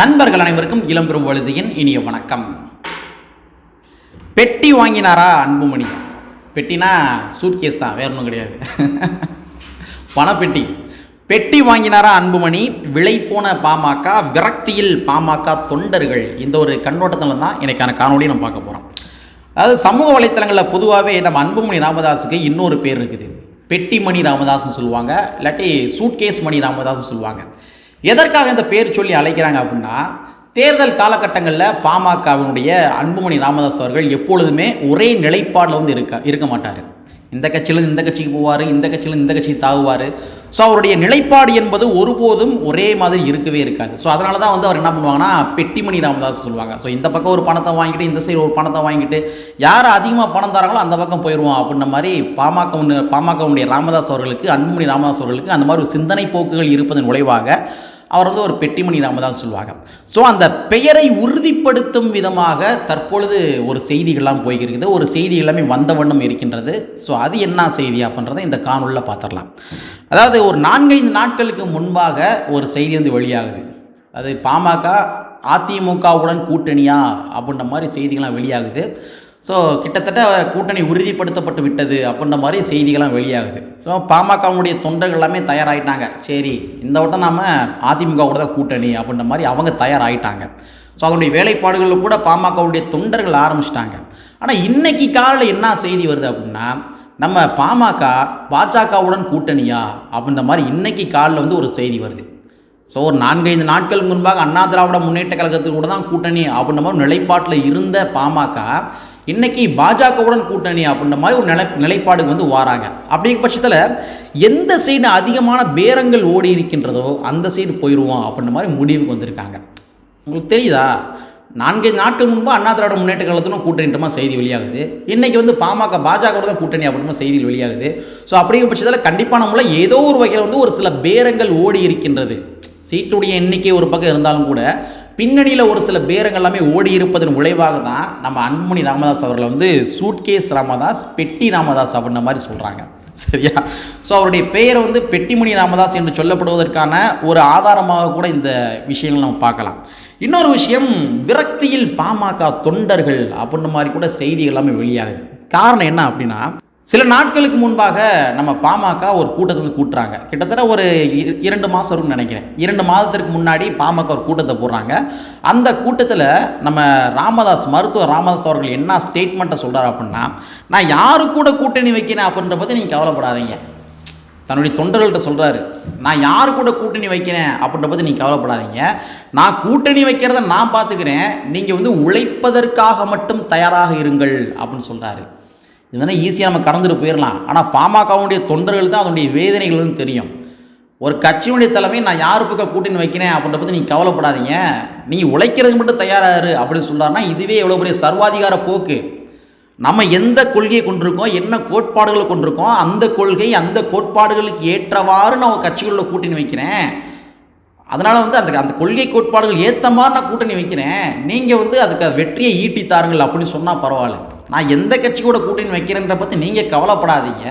நண்பர்கள் அனைவருக்கும் இளம்பெரும் வழுதியின் இனிய வணக்கம். பெட்டி வாங்கினாரா அன்புமணி? பெட்டினா சூட்கேஸ் தான் வேற ஒன்றும் கிடையாது. பணப்பெட்டி. பெட்டி வாங்கினாரா அன்புமணி? விலை போன பாமக விரக்தியில் பாமக தொண்டர்கள். இந்த ஒரு கண்ணோட்டத்தில் தான் எனக்கான காணொலியை நம்ம பார்க்க போகிறோம் அதாவது சமூக வலைத்தளங்களில் பொதுவாகவே நம்ம அன்புமணி ராமதாஸுக்கு இன்னொரு பேர் இருக்குது. பெட்டி மணி ராமதாஸ்னு சொல்லுவாங்க இல்லாட்டி சூட்கேஸ் மணி ராமதாஸ்னு சொல்லுவாங்க. எதற்காக இந்த பேர் சொல்லி அழைக்கிறாங்க அப்படின்னா தேர்தல் காலகட்டங்களில் பாமகவினுடைய அன்புமணி ராமதாஸ் அவர்கள் எப்பொழுதுமே ஒரே நிலைப்பாடில் வந்து இருக்க இருக்க மாட்டார். இந்த கட்சியிலேருந்து இந்த கட்சிக்கு போவார் இந்த கட்சியிலேருந்து இந்த கட்சிக்கு தாகுவார் ஸோ அவருடைய நிலைப்பாடு என்பது ஒருபோதும் ஒரே மாதிரி இருக்கவே இருக்காது. ஸோ அதனால தான் வந்து அவர் என்ன பண்ணுவாங்கன்னா பெட்டிமணி ராமதாஸ் சொல்லுவாங்க. ஸோ இந்த பக்கம் ஒரு பணத்தை வாங்கிட்டு இந்த சைடு ஒரு பணத்தை வாங்கிட்டு யார் அதிகமாக பணம் தராங்களோ அந்த பக்கம் போயிடுவோம் அப்படின்ற மாதிரி பாமக ஒன்று பாமகவுடைய ராமதாஸ் அவர்களுக்கு அன்புமணி ராமதாஸ் அவர்களுக்கு அந்த மாதிரி ஒரு சிந்தனை போக்குகள் இருப்பதன் விளைவாக அவர் வந்து ஒரு பெட்டிமணி ராமதாஸ் சொல்லுவாங்க. ஸோ அந்த பெயரை உறுதிப்படுத்தும் விதமாக தற்பொழுது ஒரு செய்திகள்லாம் போய்கிறது ஒரு செய்தி எல்லாமே வந்த வண்ணம் இருக்கின்றது. ஸோ அது என்ன செய்தி அப்படின்றத இந்த காணொலியில் பார்த்துடலாம். அதாவது ஒரு நான்கைந்து நாட்களுக்கு முன்பாக ஒரு செய்தி வந்து வெளியாகுது. அது பாமக அதிமுகவுடன் கூட்டணியா அப்படின்ற மாதிரி செய்திகள்லாம் வெளியாகுது. ஸோ கிட்டத்தட்ட கூட்டணி உறுதிப்படுத்தப்பட்டு விட்டது அப்படின்ற மாதிரி செய்திகள்லாம் வெளியாகுது. ஸோ பாமகவுடைய தொண்டர்கள் எல்லாமே தயாராகிட்டாங்க சரி இந்த வட்டம் நாம் அதிமுக கூட தான் கூட்டணி அப்படின்ற மாதிரி அவங்க தயாராகிட்டாங்க ஸோ அதனுடைய வேலைப்பாடுகளில் கூட பாமகவுடைய தொண்டர்கள் ஆரம்பிச்சிட்டாங்க. ஆனால் இன்றைக்கி காலையில் என்ன செய்தி வருது அப்படின்னா நம்ம பாமக பாஜகவுடன் கூட்டணியா அப்படின்ற மாதிரி இன்றைக்கி காலில் வந்து ஒரு செய்தி வருது. ஸோ ஒரு நான்கைந்து நாட்கள் முன்பாக அண்ணா திராவிட முன்னேற்ற கழகத்துக்கு கூட தான் கூட்டணி அப்படின்ற மாதிரி நிலைப்பாட்டில் இருந்த பாமக இன்னைக்கு பாஜகவுடன் கூட்டணி அப்படின்ற மாதிரி ஒரு நிலை நிலைப்பாடு வந்து வாராங்க. அப்படிங்கிற பட்சத்தில் எந்த சைடு அதிகமான பேரங்கள் ஓடி இருக்கின்றதோ அந்த சைடு போயிடுவோம் அப்படின்ற மாதிரி முடிவுக்கு வந்திருக்காங்க. உங்களுக்கு தெரியுதா? நான்கைந்து நாட்கள் முன்பு அண்ணா திராவிட முன்னேற்ற கழகத்திலும் கூட்டணின்றமா செய்தி வெளியாகுது. இன்றைக்கி வந்து பாமக பாஜக தான் கூட்டணி அப்படின்ற செய்திகள் வெளியாகுது. ஸோ அப்படிங்கிற பட்சத்தில் கண்டிப்பாக நம்மள ஏதோ ஒரு வகையில் வந்து ஒரு சில பேரங்கள் ஓடி இருக்கின்றது. சீட்டுடைய எண்ணிக்கை ஒரு பக்கம் இருந்தாலும் கூட பின்னணியில் ஒரு சில பேரங்கள் எல்லாமே ஓடி இருப்பதன் விளைவாக தான் நம்ம அன்புமணி ராமதாஸ் அவர்களை வந்து சூட்கேஸ் ராமதாஸ் பெட்டி ராமதாஸ் அப்படின்ற மாதிரி சொல்கிறாங்க சரியா? ஸோ அவருடைய பெயர் வந்து பெட்டிமணி ராமதாஸ் என்று சொல்லப்படுவதற்கான ஒரு ஆதாரமாக கூட இந்த விஷயங்கள் நம்ம பார்க்கலாம். இன்னொரு விஷயம் விரக்தியில் பாமக தொண்டர்கள் அப்படின்ற மாதிரி கூட செய்திகள் எல்லாமே வெளியாகுது. காரணம் என்ன அப்படின்னா சில நாட்களுக்கு முன்பாக நம்ம பாமக ஒரு கூட்டத்தை வந்து கூட்டுறாங்க. கிட்டத்தட்ட ஒரு இரண்டு மாதம் நினைக்கிறேன். இரண்டு மாதத்திற்கு முன்னாடி பாமக ஒரு கூட்டத்தை போடுறாங்க. அந்த கூட்டத்தில் நம்ம ராமதாஸ் மருத்துவர் ராமதாஸ் அவர்கள் என்ன ஸ்டேட்மெண்ட்டை சொல்கிறார் அப்படின்னா நான் யாரு கூட கூட்டணி வைக்கிறேன்? அப்படின்ற பற்றி நீங்கள் கவலைப்படாதீங்க. தன்னுடைய தொண்டர்கள்ட்ட சொல்கிறாரு நான் யார் கூட கூட்டணி வைக்கிறேன்? அப்படின்ற பற்றி நீங்கள் கவலைப்படாதீங்க. நான் கூட்டணி வைக்கிறத நான் பார்த்துக்கிறேன் நீங்கள் வந்து உழைப்பதற்காக மட்டும் தயாராக இருங்கள். அப்படின்னு சொல்கிறாரு இதுனா ஈஸியாக நம்ம கடந்துட்டு போயிடலாம் ஆனால் பாமகவுடைய தொண்டர்கள் தான் அதனுடைய வேதனைகள் வந்து தெரியும். ஒரு கட்சியினுடைய தலைமை நான் யார் பக்கம் கூட்டணி வைக்கிறேன் அப்படின்ற பற்றி நீங்கள் கவலைப்படாதீங்க. நீ உழைக்கிறதுக்கு மட்டும் தயாராரு அப்படின்னு சொல்கிறாருன்னா இதுவே எவ்வளோ பெரிய சர்வாதிகார போக்கு. நம்ம எந்த கொள்கையை கொண்டிருக்கோம் என்ன கோட்பாடுகளை கொண்டிருக்கோம் அந்த கொள்கை அந்த கோட்பாடுகளுக்கு ஏற்றவாறு நான் கட்சிகளில் கூட்டணி வைக்கிறேன். அதனால் வந்து அந்த அந்த கொள்கை கோட்பாடுகள் ஏற்ற மாதிரி நான் கூட்டணி வைக்கிறேன். நீங்கள் வந்து அதுக்கு வெற்றியை ஈட்டி தாருங்கள் அப்படின்னு சொன்னால் பரவாயில்ல. நான் எந்த கட்சி கூட கூட்டணி வைக்கிறேன்ற பற்றி நீங்கள் கவலைப்படாதீங்க.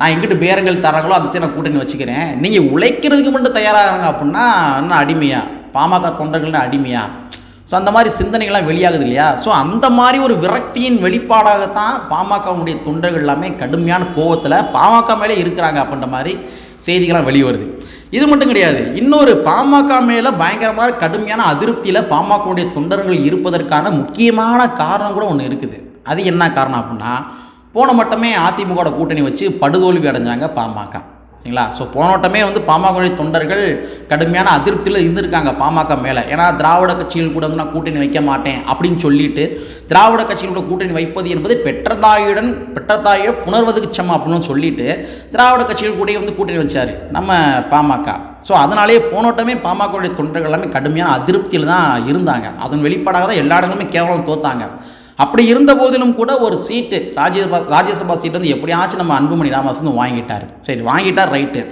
நான் எங்கிட்டு பேரங்கள் தராங்களோ அந்த சைடு நான் கூட்டணி வச்சுக்கிறேன். நீங்கள் உழைக்கிறதுக்கு மட்டும் தயாராகிறாங்க அப்படின்னா இன்னும் அடிமையா? பாமக தொண்டர்கள்னு அடிமையா? ஸோ அந்த மாதிரி சிந்தனைகள்லாம் வெளியாகுது இல்லையா? ஸோ அந்த மாதிரி ஒரு விரக்தியின் வெளிப்பாடாகத்தான் பாமகவுடைய தொண்டர்கள் எல்லாமே கடுமையான கோவத்தில் பாமக மேலே இருக்கிறாங்க அப்படின்ற மாதிரி செய்திகள்லாம் வெளியே வருது இது மட்டும் கிடையாது. இன்னொரு பாமக மேலே பயங்கரமாக கடுமையான அதிருப்தியில் பாமகவுடைய தொண்டர்கள் இருப்பதற்கான முக்கியமான காரணம் கூட ஒன்று இருக்குது. அது என்ன காரணம் அப்படின்னா போன மட்டமே அதிமுகவோட கூட்டணி வச்சு படுதோல்வி அடைஞ்சாங்க பாமக. சரிங்களா? ஸோ போனோட்டமே வந்து பாமக தொண்டர்கள் கடுமையான அதிருப்தியில் இருந்திருக்காங்க பாமக மேலே. ஏன்னா திராவிட கட்சிகள் கூட வந்து நான் கூட்டணி வைக்க மாட்டேன் அப்படின்னு சொல்லிட்டு திராவிட கட்சிகளோட கூட்டணி வைப்பது என்பது பெற்றதாயுடன் பெற்றதாயை புணர்வதுக்கு சமம் அப்படின்னு சொல்லிட்டு திராவிட கட்சிகள் கூட வந்து கூட்டணி வச்சார் நம்ம பாமக. ஸோ அதனாலேயே போனோட்டமே பாமகவுடைய தொண்டர்கள் எல்லாமே கடுமையான அதிருப்தியில் தான் இருந்தாங்க. அதன் வெளிப்பாடாக தான் எல்லா இடங்களுமே கேவலம் தோத்தாங்க. அப்படி இருந்த போதிலும் கூட ஒரு சீட்டு ராஜ்யசபா ராஜ்யசபா சீட் வந்து எப்படியாச்சும் நம்ம அன்புமணி ராமதாஸ் வந்து வாங்கிட்டார். சரி வாங்கிட்டார் ரைட்டு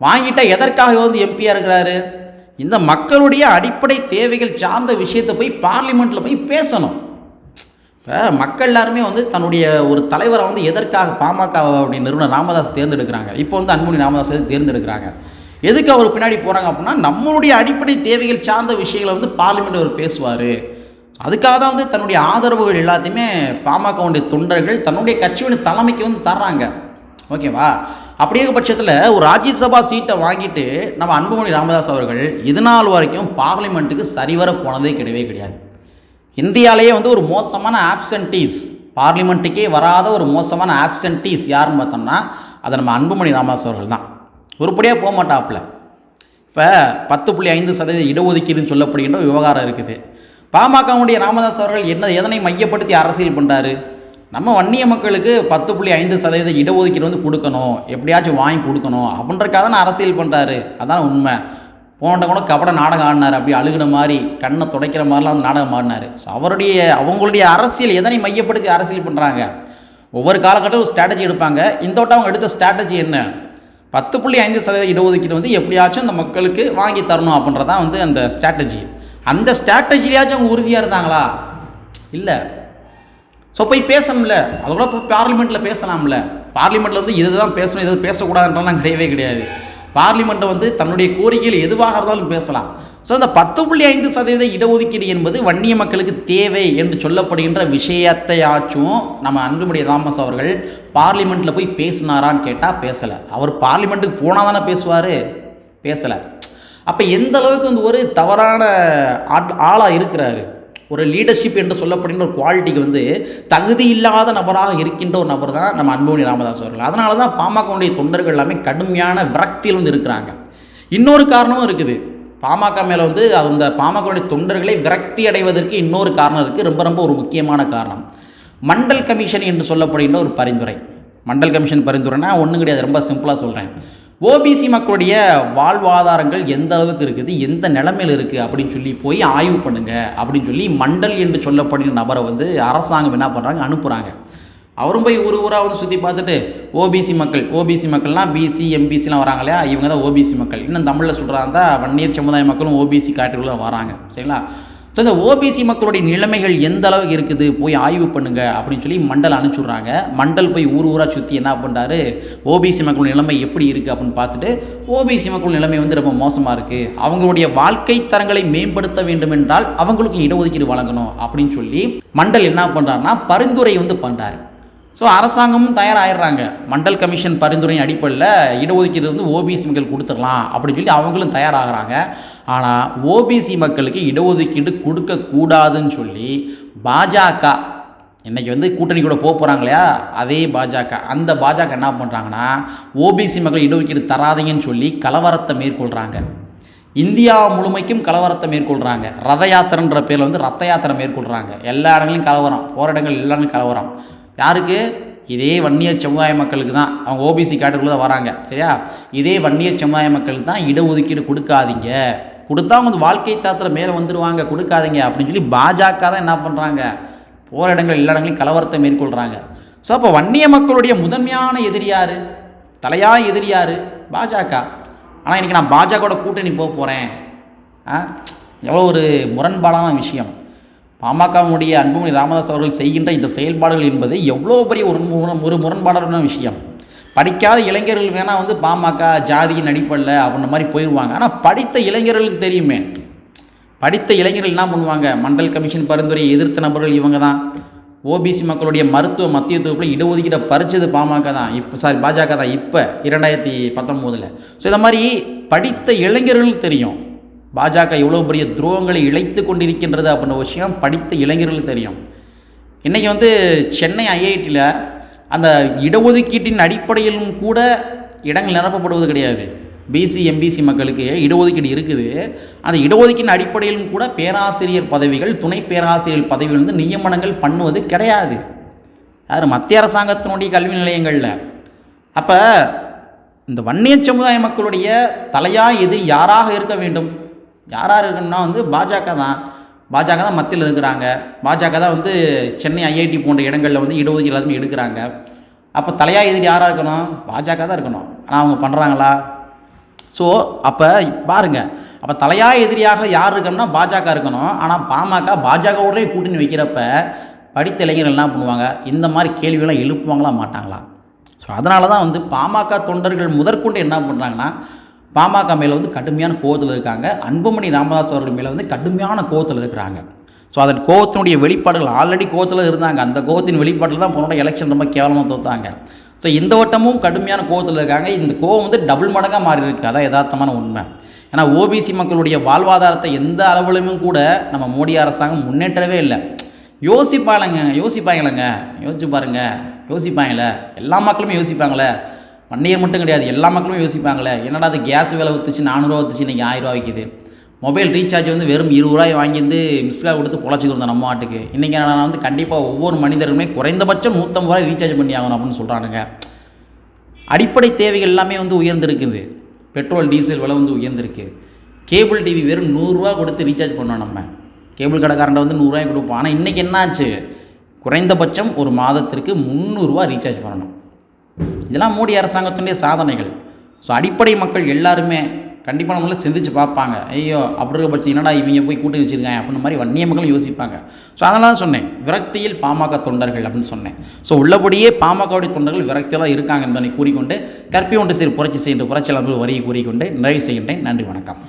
வாங்கிட்டால் எதற்காக வந்து எம்பியாக இருக்கிறாரு? இந்த மக்களுடைய அடிப்படை தேவைகள் சார்ந்த விஷயத்தை போய் பார்லிமெண்ட்டில் போய் பேசணும். இப்போ மக்கள் எல்லாருமே வந்து தன்னுடைய ஒரு தலைவரை வந்து எதற்காக பாமக அப்படி நிறுவனர் ராமதாஸ் தேர்ந்தெடுக்கிறாங்க? இப்போ வந்து அன்புமணி ராமதாஸ் தேர்ந்தெடுக்கிறாங்க. எதுக்கு அவர் பின்னாடி போகிறாங்க அப்படின்னா நம்மளுடைய அடிப்படை தேவைகள் சார்ந்த விஷயங்களை வந்து பார்லிமெண்ட் அவர் பேசுவார். அதுக்காக தான் வந்து தன்னுடைய ஆதரவுகள் எல்லாத்தையுமே பாமகவுடைய தொண்டர்கள் தன்னுடைய கட்சியுடைய தலைமைக்கு வந்து தர்றாங்க. ஓகேவா? அப்படியே பட்சத்தில் ஒரு ராஜ்யசபா சீட்டை வாங்கிட்டு நம்ம அன்புமணி ராமதாஸ் அவர்கள் இதனால் வரைக்கும் பார்லிமெண்ட்டுக்கு சரிவர போனதே கிடையவே கிடையாது. இந்தியாவிலேயே வந்து ஒரு மோசமான ஆப்சன்டீஸ் பார்லிமெண்ட்டுக்கே வராத ஒரு மோசமான ஆப்சன்டீஸ் யாருன்னு பார்த்தோம்னா அதை நம்ம அன்புமணி ராமதாஸ் அவர்கள் தான். உருப்படியாக போக மாட்டாப்புல. இப்போ பத்து புள்ளி ஐந்து சதவீத இடஒதுக்கீடுன்னு சொல்லப்படுகின்ற விவகாரம் இருக்குது. பாமகவுடைய ராமதாஸ் அவர்கள் என்ன எதனை மையப்படுத்தி அரசியல் பண்ணுறாரு நம்ம வன்னிய மக்களுக்கு பத்து புள்ளி ஐந்து சதவீத இடஒதுக்கீடு வந்து கொடுக்கணும். எப்படியாச்சும் வாங்கி கொடுக்கணும். அப்படின்றக்காக தான் அரசியல் பண்ணுறாரு அதான் உண்மை. போன கூட கபட நாடகம் ஆடினார். அப்படி அழுகிற மாதிரி கண்ணை துடைக்கிற மாதிரிலாம் அந்த நாடகம் ஆடினார். ஸோ அவருடைய அவங்களுடைய அரசியல் எதனை மையப்படுத்தி அரசியல் பண்ணுறாங்க ஒவ்வொரு காலகட்டம் ஒரு ஸ்ட்ராட்டஜி எடுப்பாங்க. இந்த வட்டம் அவங்க எடுத்த ஸ்ட்ராட்டஜி என்ன? பத்து புள்ளி ஐந்து சதவீத இடஒதுக்கீடு வந்து எப்படியாச்சும் அந்த மக்களுக்கு வாங்கி தரணும் அப்படின்றதான் வந்து அந்த ஸ்ட்ராட்டஜி அந்த ஸ்ட்ராட்டஜிலையாச்சும் அவங்க உறுதியாக இருந்தாங்களா? இல்லை. ஸோ போய் பேசணும்ல. அதோட போய் பார்லிமெண்ட்டில் பேசலாம்ல. பார்லிமெண்ட்டில் வந்து இதுதான் பேசணும் இது பேசக்கூடாதுன்றலாம் கிடையவே கிடையாது. பார்லிமெண்ட்டை வந்து தன்னுடைய கோரிக்கைகள் எதுவாக இருந்தாலும் பேசலாம். ஸோ அந்த பத்து புள்ளி ஐந்து சதவீத இடஒதுக்கீடு என்பது வன்னிய மக்களுக்கு தேவை என்று சொல்லப்படுகின்ற விஷயத்தையாச்சும் நம்ம அன்புமணி தாமஸ் அவர்கள் பார்லிமெண்ட்டில் போய் பேசினாரான்னு கேட்டால் பேசலை. அவர் பார்லிமெண்ட்டுக்கு போனால் தானே பேசுவார்? பேசலை. அப்போ எந்த அளவுக்கு வந்து ஒரு தவறான ஆளாக இருக்கிறாரு? ஒரு லீடர்ஷிப் என்று சொல்லப்படுகின்ற ஒரு குவாலிட்டிக்கு வந்து தகுதி இல்லாத நபராக இருக்கின்ற ஒரு நபர் தான் நம்ம அன்புமணி ராமதாஸ் அவர்கள். அதனால தான் பாமகவுடைய தொண்டர்கள் எல்லாமே கடுமையான விரக்தியில் வந்து இருக்கிறாங்க. இன்னொரு காரணமும் இருக்குது. பாமக மேலே வந்து அந்த பாமகவுடைய தொண்டர்களை விரக்தி அடைவதற்கு இன்னொரு காரணம் இருக்குது ரொம்ப ரொம்ப ஒரு முக்கியமான காரணம். மண்டல் கமிஷன் என்று சொல்லப்படுகின்ற ஒரு பரிந்துரை. மண்டல் கமிஷன் பரிந்துரைனா ஒன்றும் கிடையாது. ரொம்ப சிம்பிளாக சொல்கிறேன் ஓபிசி மக்களுடைய வாழ்வாதாரங்கள் எந்த அளவுக்கு இருக்குது எந்த நிலைமையில் இருக்குது அப்படின்னு சொல்லி போய் ஆய்வு பண்ணுங்க அப்படின்னு சொல்லி மண்டல் என்று சொல்லப்படுகிற நபரை வந்து அரசாங்கம் என்ன பண்ணுறாங்க அனுப்புகிறாங்க அவரும் போய் ஊர் ஊராக வந்து சுற்றி பார்த்துட்டு ஓபிசி மக்கள் ஓபிசி மக்கள்னால் பிசி எம்பிசிலாம் வராங்க இல்லையா? இவங்க தான் ஓபிசி மக்கள். இன்னும் தமிழில் சொல்கிறாங்க வன்னியர் சமுதாய மக்களும் ஓபிசி கேட்டகரியில் வராங்க. சரிங்களா? ஸோ இந்த ஓபிசி மக்களுடைய நிலைமைகள் எந்த அளவுக்கு இருக்குது? போய் ஆய்வு பண்ணுங்க அப்படின்னு சொல்லி மண்டல் அனுப்பிச்சுட்றாங்க. மண்டல் போய் ஊர் ஊராக சுற்றி என்ன பண்ணுறாரு ஓபிசி மக்கள் நிலைமை எப்படி இருக்குது அப்படின்னு பார்த்துட்டு ஓபிசி மக்கள் நிலைமை வந்து ரொம்ப மோசமாக இருக்குது அவங்களுடைய வாழ்க்கை தரங்களை மேம்படுத்த வேண்டும் என்றால் அவங்களுக்கு இடஒதுக்கீடு வழங்கணும் அப்படின்னு சொல்லி மண்டல் என்ன பண்ணுறாருன்னா பரிந்துரை வந்து பண்ணுறாரு ஸோ அரசாங்கமும் தயாராகிடுறாங்க மண்டல் கமிஷன் பரிந்துரையின் அடிப்படையில் இடஒதுக்கீடு வந்து ஓபிசி மக்கள் கொடுத்துடலாம் அப்படின்னு சொல்லி அவங்களும் தயாராகிறாங்க. ஆனால் ஓபிசி மக்களுக்கு இடஒதுக்கீடு கொடுக்கக்கூடாதுன்னு சொல்லி பாஜக இன்றைக்கி வந்து கூட்டணி கூட போக போகிறாங்க இல்லையா? அதே பாஜக. அந்த பாஜக என்ன பண்ணுறாங்கன்னா ஓபிசி மக்கள் இடஒதுக்கீடு தராதீங்கன்னு சொல்லி கலவரத்தை மேற்கொள்கிறாங்க இந்தியா முழுமைக்கும் கலவரத்தை மேற்கொள்கிறாங்க ரத யாத்திரன்ற பேரில் வந்து ரத்த யாத்திரை மேற்கொள்கிறாங்க எல்லா இடங்களையும் கலவரம். போகிற இடங்கள் எல்லாமே கலவரம். யாருக்கு? இதே வன்னியர் சமுதாய மக்களுக்கு தான். அவங்க ஓபிசி கேட்டகுள்ள தான் வராங்க. சரியா? இதே வன்னியர் சமுதாய மக்களுக்கு தான் இடஒதுக்கீடு கொடுக்காதீங்க. கொடுத்தா அவங்க வாழ்க்கை தாத்திர மேலே வந்துடுவாங்க கொடுக்காதீங்க. அப்படின்னு சொல்லி பாஜக தான் என்ன பண்ணுறாங்க போகிற இடங்கள் எல்லா இடங்களையும் கலவரத்தை மேற்கொள்கிறாங்க ஸோ அப்போ வன்னிய மக்களுடைய முதன்மையான எதிரியார் தலையாக எதிரி பாஜக. ஆனால் இன்றைக்கி நான் பாஜகவோட கூட்டணி போக போகிறேன் ஆ? எவ்வளோ ஒரு முரண்பாடான விஷயம். பாமகவுடைய அன்புமணி ராமதாஸ் அவர்கள் செய்கின்ற இந்த செயல்பாடுகள் என்பது எவ்வளோ பெரிய ஒரு ஒரு முரண்பாடான விஷயம். படிக்காத இளைஞர்கள் வேணால் வந்து பாமக ஜாதியின் அடிப்படையில் அப்படின்ற மாதிரி போயிடுவாங்க ஆனால் படித்த இளைஞர்களுக்கு தெரியுமே. படித்த இளைஞர்கள் என்ன பண்ணுவாங்க? மண்டல் கமிஷன் பரிந்துரையை எதிர்த்த நபர்கள் இவங்க தான். ஓபிசி மக்களுடைய மருத்துவ மத்திய தொகுப்பில் இடஒதுக்கீடை பறிச்சது பாமக தான். இப்போ சாரி பாஜக தான். இப்போ இரண்டாயிரத்தி பத்தொம்போதில் ஸோ இந்த மாதிரி படித்த இளைஞர்களுக்கு தெரியும். பாஜக எவ்வளோ பெரிய துரோகங்களை இழைத்து கொண்டிருக்கின்றது அப்படின்ற விஷயம் படித்த இளைஞர்களுக்கு தெரியும். இன்றைக்கி வந்து சென்னை ஐஐடியில் அந்த இடஒதுக்கீட்டின் அடிப்படையிலும் கூட இடங்கள் நிரப்பப்படுவது கிடையாது. பிசி எம்பிசி மக்களுக்கு இடஒதுக்கீடு இருக்குது. அந்த இடஒதுக்கீடு அடிப்படையிலும் கூட பேராசிரியர் பதவிகள் துணை பேராசிரியர் பதவிகள் வந்து நியமனங்கள் பண்ணுவது கிடையாது. அது மத்திய அரசாங்கத்தினுடைய கல்வி நிலையங்களில். அப்போ இந்த வன்னிய சமுதாய மக்களுடைய தலையா எதிரி யாராக இருக்க வேண்டும்? யாராக இருக்கணும்னா வந்து பாஜக தான். பாஜக தான் மத்தியில் இருக்கிறாங்க. பாஜக தான் வந்து சென்னை ஐஐடி போன்ற இடங்களில் வந்து இடஒதுக்கீடு எல்லாத்தையுமே எடுக்கிறாங்க. அப்போ தலையாக எதிரி யாராக இருக்கணும்? பாஜக தான் இருக்கணும். ஆனால் அவங்க பண்ணுறாங்களா ஸோ அப்போ பாருங்கள் அப்போ தலையா எதிரியாக யார் இருக்கணும்னா பாஜக இருக்கணும். ஆனால் பாமக பாஜகவுடனே கூட்டணி வைக்கிறப்ப படித்த இளைஞர்கள் என்ன பண்ணுவாங்க? இந்த மாதிரி கேள்விகள்லாம் எழுப்புவாங்களா மாட்டாங்களா? ஸோ அதனால தான் வந்து பாமக தொண்டர்கள் முதற்கொண்டு என்ன பண்ணுறாங்கன்னா பாமக மேலே வந்து கடுமையான கோவத்தில் இருக்காங்க. அன்புமணி ராமதாஸ் அவர்கள் மேலே வந்து கடுமையான கோவத்தில் இருக்கிறாங்க. ஸோ அதன் கோவத்தினுடைய வெளிப்பாடுகள் ஆல்ரெடி கோவத்தில் இருந்தாங்க. அந்த கோவத்தின் வெளிப்பாட்டில் தான் போனோட எலெக்ஷன் ரொம்ப கேவலமாக தோத்தாங்க. ஸோ இந்த வட்டமும் கடுமையான கோவத்தில் இருக்காங்க. இந்த கோவம் வந்து டபுள் மடங்காக மாறிருக்கு அதான் யதார்த்தமான உண்மை. ஏன்னா ஓபிசி மக்களுடைய வாழ்வாதாரத்தை எந்த அளவுலையுமே கூட நம்ம மோடி அரசாங்கம் முன்னேற்றவே இல்லை. யோசிப்பாங்களங்க யோசிப்பாங்களங்க யோசிச்சு பாருங்கள் யோசிப்பாங்களே எல்லா மக்களுமே யோசிப்பாங்களே. வன்னியர் மட்டும் கிடையாது எல்லா மக்களும் யோசிப்பாங்களே என்னடா அது கேஸ் விலை ஊற்றுச்சு நானூறுரூவா ஊற்றுச்சு இன்றைக்கி ஆயிரரூவா விற்கிது மொபைல் ரீசார்ஜ் வந்து வெறும் இருபது ரூபாய் வாங்கியிருந்து மிஸ்கால் கொடுத்து பொழைச்சிக்கிறோம் நம்ம நாட்டுக்கு இன்றைக்கி நான் வந்து கண்டிப்பாக ஒவ்வொரு மனிதருமே குறைந்தபட்சம் நூற்றம்பது ரூபாய் ரீசார்ஜ் பண்ணி ஆகணும் அப்படின்னு சொல்கிறானுங்க அடிப்படை தேவைகள் எல்லாமே வந்து உயர்ந்திருக்குது. பெட்ரோல் டீசல் விலை வந்து உயர்ந்திருக்கு. கேபிள் டிவி வெறும் நூறுரூவா கொடுத்து ரீசார்ஜ் பண்ணோம் நம்ம. கேபிள் கடைக்காரன்ட்ட வந்து நூறுரூவாய் கொடுப்போம். ஆனால் இன்றைக்கி என்னாச்சு? குறைந்தபட்சம் ஒரு மாதத்திற்கு முந்நூறுரூவா ரீசார்ஜ் பண்ணணும். இதெல்லாம் மோடி அரசாங்கத்தினுடைய சாதனைகள். ஸோ அடிப்படை மக்கள் எல்லாருமே கண்டிப்பாக நம்மள சிந்திச்சு பார்ப்பாங்க. ஐயோ அப்படி இருக்க பட்சம் என்னடா இவங்க போய் கூட்டி வச்சுருக்காங்க அப்படின்னு மாதிரி வன்னிய மக்களும் யோசிப்பாங்க. ஸோ அதனால தான் சொன்னேன் விரக்தியில் பாமக தொண்டர்கள் அப்படின்னு சொன்னேன். ஸோ உள்ளபடியே பாமகவுடைய தொண்டர்கள் விரக்தியில் தான் இருக்காங்க என்பதை கூறிக்கொண்டு கற்பி ஒன்று சரி புரட்சி செய்கின்ற புரட்சியாளர்கள் வரியை கூறிக்கொண்டு நிறைவு செய்கின்றேன். நன்றி வணக்கம்.